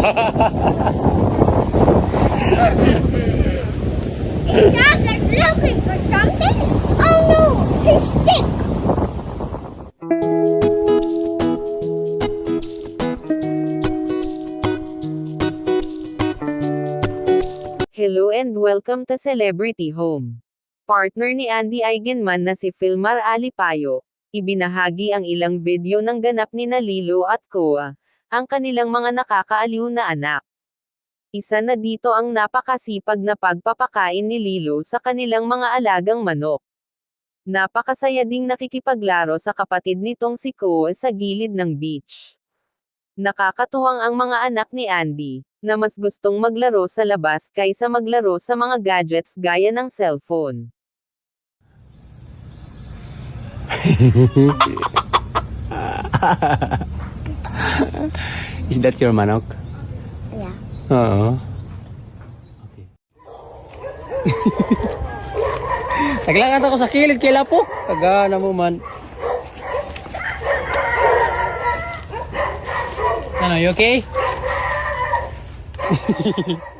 the dog is looking for. Oh no, his stick. Hello and welcome to Celebrity Home. Partner ni Andy Eigenman na si Filmar Alipayo, ibinahagi ang ilang video ng ganap ni Nalilo at Koa ang kanilang mga nakakaaliw na anak. Isa na dito ang napakasipag na pagpapakain ni Lilo sa kanilang mga alagang manok. Napakasaya ding nakikipaglaro sa kapatid nitong si Koa sa gilid ng beach. Nakakatuwang ang mga anak ni Andy, na mas gustong maglaro sa labas kaysa maglaro sa mga gadgets gaya ng cellphone. Is that your manok? Yeah. Oo. Okay. Naglangat ako sa kilid kay Lapo. Kagana mo man. Ano, you okay?